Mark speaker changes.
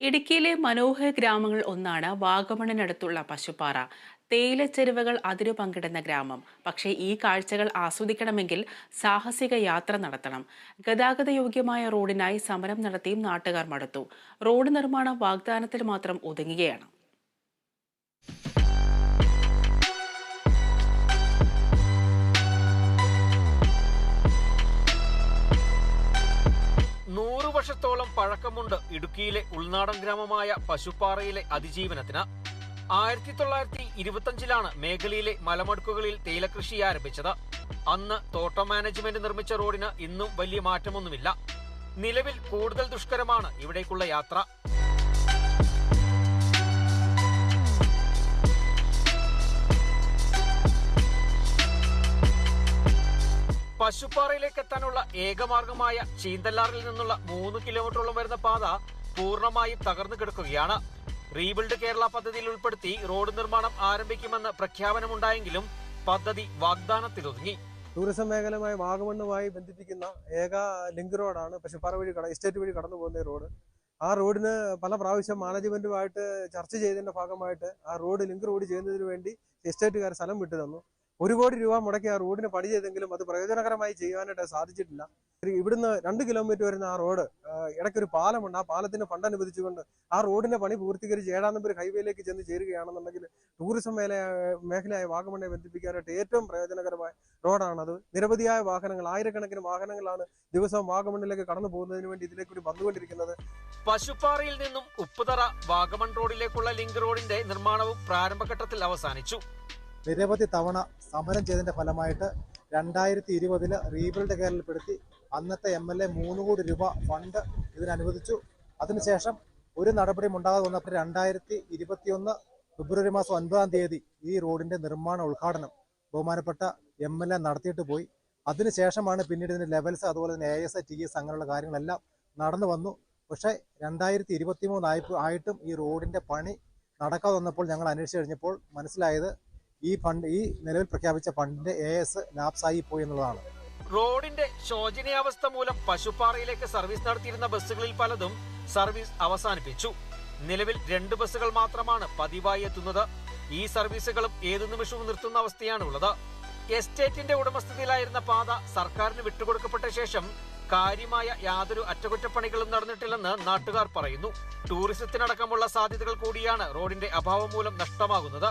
Speaker 1: ഇടുക്കിയിലെ മനോഹര ഗ്രാമങ്ങൾ ഒന്നാണ് വാഗമണിനടുത്തുള്ള പശുപ്പാറ. തേയിലച്ചെരുവകൾ അതിരു പങ്കിടുന്ന ഗ്രാമം. പക്ഷേ ഈ കാഴ്ചകൾ ആസ്വദിക്കണമെങ്കിൽ സാഹസിക യാത്ര നടത്തണം. ഗതാഗതയോഗ്യമായ റോഡിനായി സമരം നടത്തിയും നാട്ടുകാർ മടുത്തു. റോഡ് നിർമ്മാണം വാഗ്ദാനത്തിൽ മാത്രം ഒതുങ്ങുകയാണ്.
Speaker 2: വർഷത്തോളം പഴക്കമുണ്ട് ഇടുക്കിയിലെ ഉൾനാടൻ ഗ്രാമമായ പശുപ്പാറയിലെ അതിജീവനത്തിന്. ആയിരത്തി തൊള്ളായിരത്തി ഇരുപത്തഞ്ചിലാണ് മേഖലയിലെ മലമടുക്കുകളിൽ തേയിലകൃഷി ആരംഭിച്ചത്. അന്ന് തോട്ടം മാനേജ്മെന്റ് നിർമ്മിച്ച റോഡിന് ഇന്നും വലിയ മാറ്റമൊന്നുമില്ല. നിലവിൽ കൂടുതൽ ദുഷ്കരമാണ് ഇവിടേക്കുള്ള യാത്ര. പശുപ്പാറയിലേക്ക് എത്താനുള്ള ഏകമാർഗമായ ചീന്തല്ലാറിൽ നിന്നുള്ള മൂന്ന് കിലോമീറ്ററോളം വരുന്ന പാത പൂർണമായും തകർന്നു കിടക്കുകയാണ്. റീബിൽഡ് കേരള പദ്ധതിയിൽ ഉൾപ്പെടുത്തി റോഡ് നിർമ്മാണം ആരംഭിക്കുമെന്ന് പ്രഖ്യാപനമുണ്ടായെങ്കിലും പദ്ധതി വാഗ്ദാനത്തിലൊതുങ്ങി.
Speaker 3: ടൂറിസം മേഖലയുമായി വാഗമണ്ണുമായി ബന്ധിപ്പിക്കുന്ന ഏക ലിങ്ക് റോഡാണ് പശുപ്പാറ വഴി കട എസ്റ്റേറ്റ് വഴി കടന്നു പോകുന്ന റോഡ്. ആ റോഡിന് പല പ്രാവശ്യം മാനേജ്മെന്റുമായിട്ട് ചർച്ച ചെയ്തതിന്റെ ഭാഗമായിട്ട് ആ റോഡ് ലിങ്ക് റോഡ് ചെയ്യുന്നതിന് വേണ്ടി എസ്റ്റേറ്റുകാർ സ്ഥലം വിട്ടു തന്നു ഒരു കോടി രൂപ മുടക്കി ആ റോഡിന് പണി ചെയ്തെങ്കിലും അത് പ്രയോജനകരമായി ചെയ്യുവാനായിട്ട് സാധിച്ചിട്ടില്ല. ഇവിടുന്ന് രണ്ട് കിലോമീറ്റർ വരുന്ന ആ റോഡ് ഇടയ്ക്കൊരു പാലമുണ്ട്. ആ പാലത്തിന് ഫണ്ട് അനുവദിച്ചുകൊണ്ട് ആ റോഡിന്റെ പണി പൂർത്തീകരിച്ച് ഏഴാം നമ്പർ ഹൈവേയിലേക്ക് ചെന്ന് ചേരുകയാണെന്നുണ്ടെങ്കിൽ ടൂറിസം മേല മേഖലയായ വാഗമണ്ണെ ബന്ധിപ്പിക്കാനായിട്ട് ഏറ്റവും പ്രയോജനകരമായ റോഡാണത് നിരവധിയായ വാഹനങ്ങൾ ആയിരക്കണക്കിന് വാഹനങ്ങളാണ് ദിവസവും വാഗമണ്ണിലേക്ക് കടന്നു പോകുന്നതിന് വേണ്ടി ഇതിലേക്ക് കൂടി വന്നുകൊണ്ടിരിക്കുന്നത്
Speaker 2: പശുപ്പാറയിൽ നിന്നും ഉപ്പുതറ വാഗമൺ റോഡിലേക്കുള്ള ലിങ്ക് റോഡിന്റെ നിർമ്മാണവും പ്രാരംഭഘട്ടത്തിൽ അവസാനിച്ചു.
Speaker 4: നിരവധി തവണ സമരം ചെയ്തതിന്റെ ഫലമായിട്ട് രണ്ടായിരത്തി ഇരുപതിൽ റീബിൽഡ് കേരളപ്പെടുത്തി അന്നത്തെ എം എൽ എ മൂന്ന് കോടി രൂപ ഫണ്ട് ഇതിനനുവദിച്ചു. അതിനുശേഷം ഒരു നടപടിയും ഉണ്ടാകാതെ വന്നപ്പോൾ രണ്ടായിരത്തി ഇരുപത്തിയൊന്ന് ഫെബ്രുവരി മാസം ഒൻപതാം തീയതി ഈ റോഡിന്റെ നിർമ്മാണ ഉദ്ഘാടനം ബഹുമാനപ്പെട്ട എം എൽ എ നടത്തിയിട്ട് പോയി. അതിനുശേഷമാണ് പിന്നീട് ഇതിന്റെ ലെവൽസ് അതുപോലെ തന്നെ എ എസ് ടി എസ് അങ്ങനെയുള്ള കാര്യങ്ങളെല്ലാം നടന്നു വന്നു. പക്ഷേ രണ്ടായിരത്തി ഇരുപത്തി മൂന്നായി ആയിട്ടും ഈ റോഡിന്റെ പണി നടക്കാതെ വന്നപ്പോൾ ഞങ്ങൾ അന്വേഷിച്ച് കഴിഞ്ഞപ്പോൾ മനസ്സിലായത് ഈ ഫണ്ട് ഈ നിലവിൽ പ്രഖ്യാപിച്ച ഫണ്ടിന്റെ എ എസ് ലാപ്സായി പോയി എന്നുള്ളതാണ്.
Speaker 2: റോഡിന്റെ ശോചനീയാവസ്ഥ മൂലം പശുപ്പാറയിലേക്ക് സർവീസ് നടത്തിയിരുന്ന ബസ്സുകളിൽ പലതും സർവീസ് അവസാനിപ്പിച്ചു. നിലവിൽ രണ്ട് ബസ്സുകൾ മാത്രമാണ് പതിവായി എത്തുന്നത്. ഈ സർവീസുകളും ഏതു നിമിഷവും നിർത്തുന്ന അവസ്ഥയാണ് ഉള്ളത് എസ്റ്റേറ്റിന്റെ ഉടമസ്ഥതയിലായിരുന്ന പാത സർക്കാരിന് വിട്ടുകൊടുക്കപ്പെട്ട ശേഷം കാര്യമായ യാതൊരു അറ്റകുറ്റപ്പണികളും നടന്നിട്ടില്ലെന്ന് നാട്ടുകാർ പറയുന്നു. ടൂറിസത്തിനടക്കമുള്ള സാധ്യതകൾ കൂടിയാണ് റോഡിന്റെ അഭാവം മൂലം നഷ്ടമാകുന്നത്.